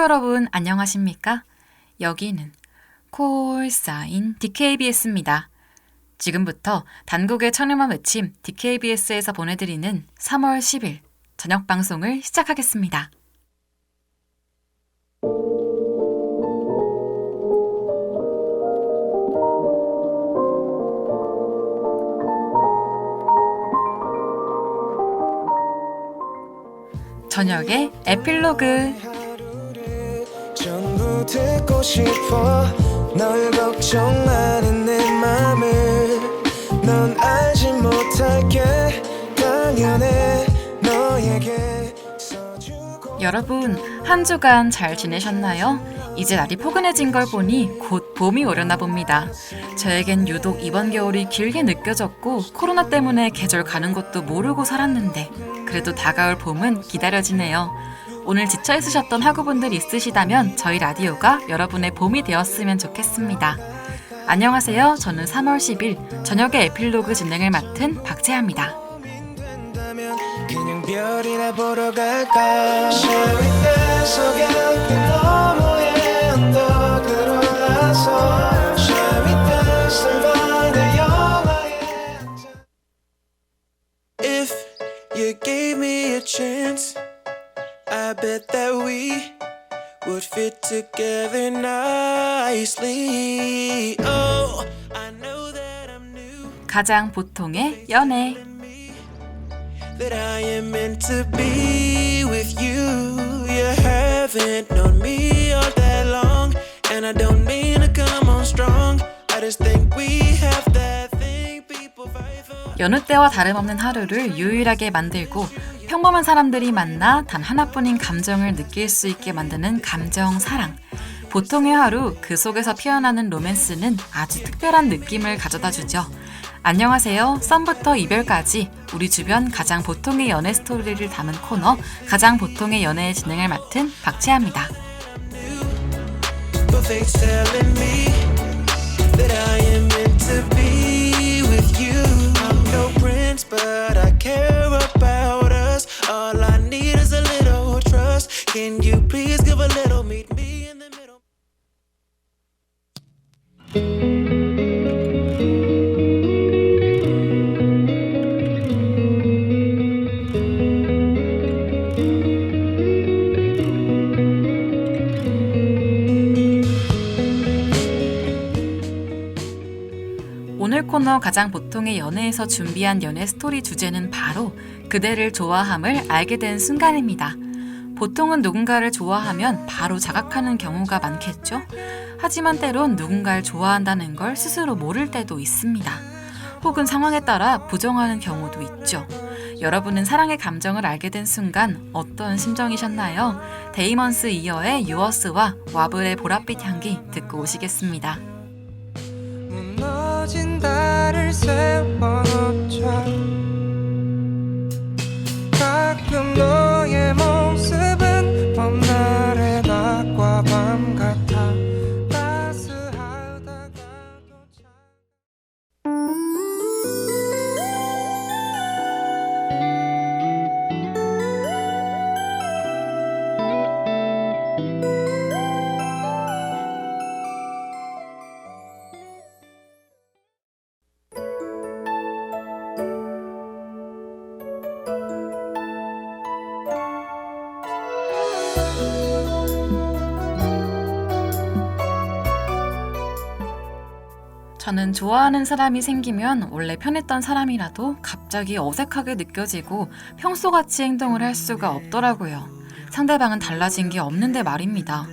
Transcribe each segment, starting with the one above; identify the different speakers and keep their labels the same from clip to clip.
Speaker 1: 여러분 안녕하십니까? 여기는 콜사인 DKBS입니다. 지금부터 단국의 천음한 외침 DKBS에서 보내드리는 3월 10일 저녁 방송을 시작하겠습니다. 저녁의 에필로그
Speaker 2: 듣고 싶어 널 걱정하는 내 맘을 넌 알지 못할 게 당연해 너에게
Speaker 1: 여러분 한 주간 잘 지내셨나요? 이제 날이 포근해진 걸 보니 곧 봄이 오려나 봅니다. 저에겐 유독 이번 겨울이 길게 느껴졌고 코로나 때문에 계절 가는 것도 모르고 살았는데 그래도 다가올 봄은 기다려지네요. 오늘 지쳐 있으셨던 학우분들 있으시다면 저희 라디오가 여러분의 봄이 되었으면 좋겠습니다. 안녕하세요. 저는 3월 10일 저녁의 에필로그 진행을 맡은
Speaker 2: 영화의 If you gave me a chance bet that we would fit together nicely Oh, I know that I'm new
Speaker 1: 가장 보통의 연애
Speaker 2: that I am meant to be with you. You haven't known me all that long, and I don't mean to come on strong. I just think we have that thing people fight for.
Speaker 1: 여느 때와 다름없는 하루를 유일하게 만들고 평범한 사람들이 만나 단 하나뿐인 감정을 느낄 수 있게 만드는 감정 사랑. 보통의 하루 그 속에서 피어나는 로맨스는 아주 특별한 느낌을 가져다 주죠. 안녕하세요. 썸부터 이별까지 우리 주변 가장 보통의 연애 스토리를 담은 코너 가장 보통의 연애의 진행을 맡은 박채아입니다.
Speaker 2: Can you please give a little, meet me in the middle?
Speaker 1: 오늘 코너 가장 보통의 연애에서 준비한 연애 스토리 주제는 바로 그대를 좋아함을 알게 된 순간입니다. 보통은 누군가를 좋아하면 바로 자각하는 경우가 많겠죠? 하지만 때론 누군가를 좋아한다는 걸 스스로 모를 때도 있습니다. 혹은 상황에 따라 부정하는 경우도 있죠. 여러분은 사랑의 감정을 알게 된 순간 어떤 심정이셨나요? 데이먼스 이어의 유어스와 와블의 보랏빛 향기 듣고 오시겠습니다. 저는 좋아하는 사람이 생기면 원래 편했던 사람이라도 갑자기 어색하게 느껴지고 평소같이 행동을 할 수가 없더라고요. 상대방은 달라진 게 없는데 말입니다.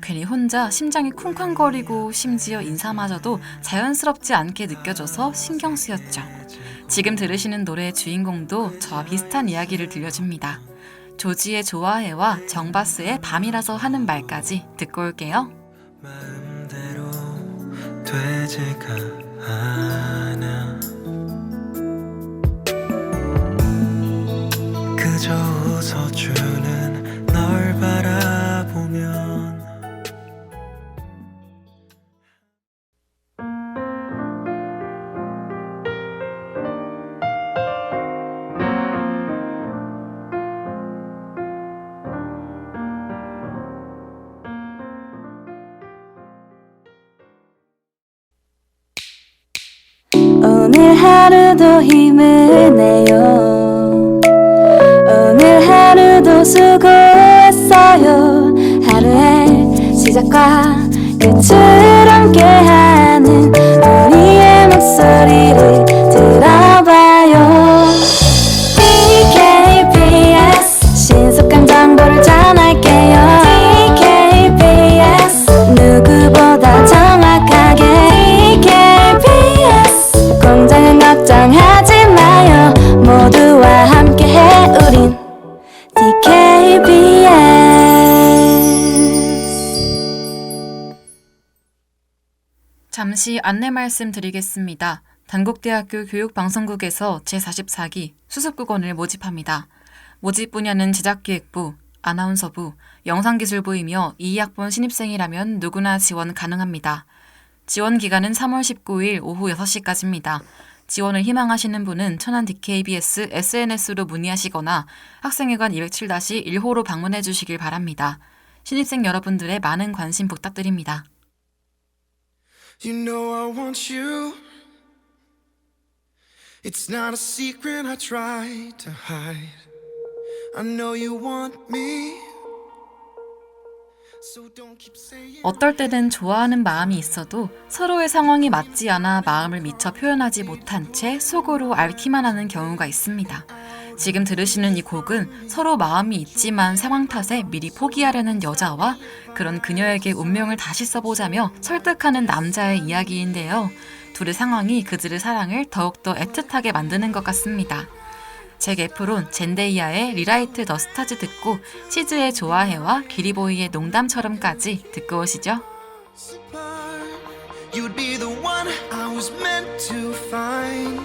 Speaker 1: 괜히 혼자 심장이 쿵쾅거리고 심지어 인사마저도 자연스럽지 않게 느껴져서 신경 쓰였죠. 지금 들으시는 노래의 주인공도 저와 비슷한 이야기를 들려줍니다. 조지의 좋아해와 정바스의 밤이라서 하는 말까지 듣고 올게요.
Speaker 2: 되지가 않아 그저 웃어주
Speaker 3: 오늘 하루도 힘을 내요. 오늘 하루도 수고했어요. 하루의 시작과 끝을 함께하는 우리의 목소리를
Speaker 1: 잠시 안내 말씀드리겠습니다. 단국대학교 교육방송국에서 제44기 수습국원을 모집합니다. 모집 분야는 제작기획부, 아나운서부, 영상기술부이며 2학번 신입생이라면 누구나 지원 가능합니다. 지원 기간은 3월 19일 오후 6시까지입니다. 지원을 희망하시는 분은 천안 DKBS SNS로 문의하시거나 학생회관 207-1호로 방문해 주시길 바랍니다. 신입생 여러분들의 많은 관심 부탁드립니다.
Speaker 2: You know I want you. It's not a secret I try to hide. I know you want me. So don't keep saying
Speaker 1: 어떨 때는 좋아하는 마음이 있어도 서로의 상황이 맞지 않아 마음을 미처 표현하지 못한 채 속으로 앓기만 하는 경우가 있습니다. 지금 들으시는 이 곡은 서로 마음이 있지만 상황 탓에 미리 포기하려는 여자와 그런 그녀에게 운명을 다시 써보자며 설득하는 남자의 이야기인데요. 둘의 상황이 그들의 사랑을 더욱더 애틋하게 만드는 것 같습니다. 잭 에프론, 젠데이아의 리라이트 더 스타즈 듣고 시즈의 좋아해와 기리보이의 농담처럼까지 듣고 오시죠.
Speaker 2: You'd be the one I was meant to find.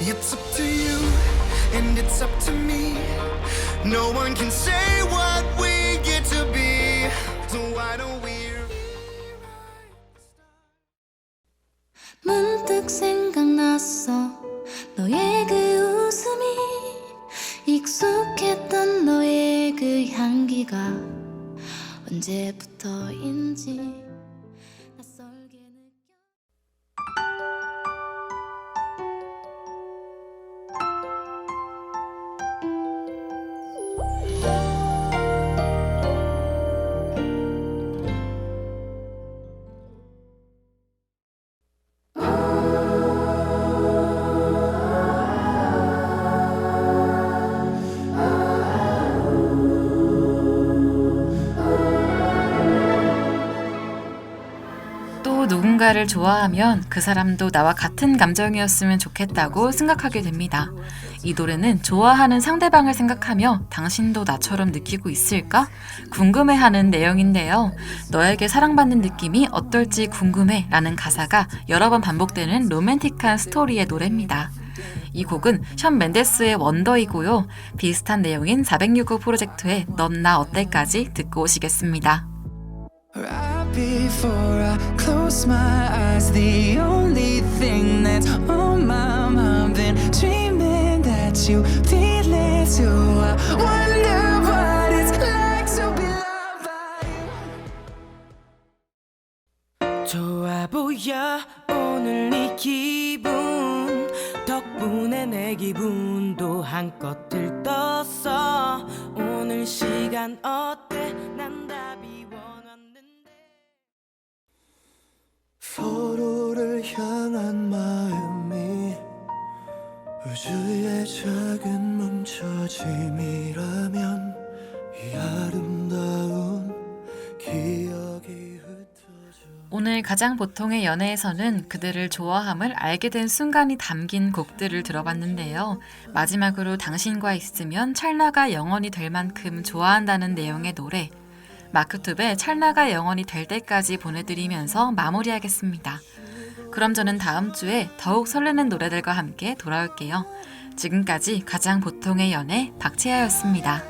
Speaker 2: It's up to you, and it's up to me. No one can say what we get to be. So why don't we?
Speaker 3: 문득 생각났어 너의 그 웃음이 익숙했던 너의 그 향기가 언제부터인지
Speaker 1: 또 누군가를 좋아하면 그 사람도 나와 같은 감정이었으면 좋겠다고 생각하게 됩니다. 이 노래는 좋아하는 상대방을 생각하며 당신도 나처럼 느끼고 있을까? 궁금해하는 내용인데요. 너에게 사랑받는 느낌이 어떨지 궁금해 라는 가사가 여러 번 반복되는 로맨틱한 스토리의 노래입니다. 이 곡은 션 멘데스의 원더이고요. 비슷한 내용인 406호 프로젝트의 넌 나 어때까지 듣고 오시겠습니다.
Speaker 2: Before I close my eyes, the only thing that's on my mind, been dreaming that you feel it too. I wonder what it's like to be loved by you.
Speaker 4: 좋아 보여 오늘 네 기분 덕분에 내 기분도 한껏 들떴어 오늘 시간 어때
Speaker 1: 가장 보통의 연애에서는 그들을 좋아함을 알게 된 순간이 담긴 곡들을 들어봤는데요. 마지막으로 당신과 있으면 찰나가 영원히 될 만큼 좋아한다는 내용의 노래 마크툽의 찰나가 영원히 될 때까지 보내드리면서 마무리하겠습니다. 그럼 저는 다음 주에 더욱 설레는 노래들과 함께 돌아올게요. 지금까지 가장 보통의 연애 박채아였습니다.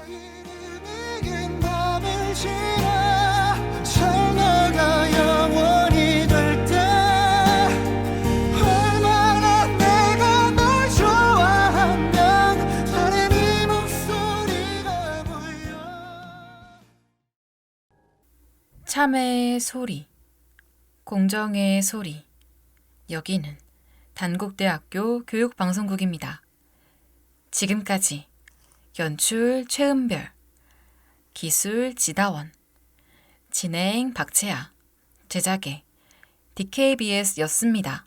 Speaker 1: 참회의 소리, 공정의 소리. 여기는 단국대학교 교육방송국입니다. 지금까지 연출 최은별, 기술 지다원, 진행 박채아, 제작의 DKBS였습니다.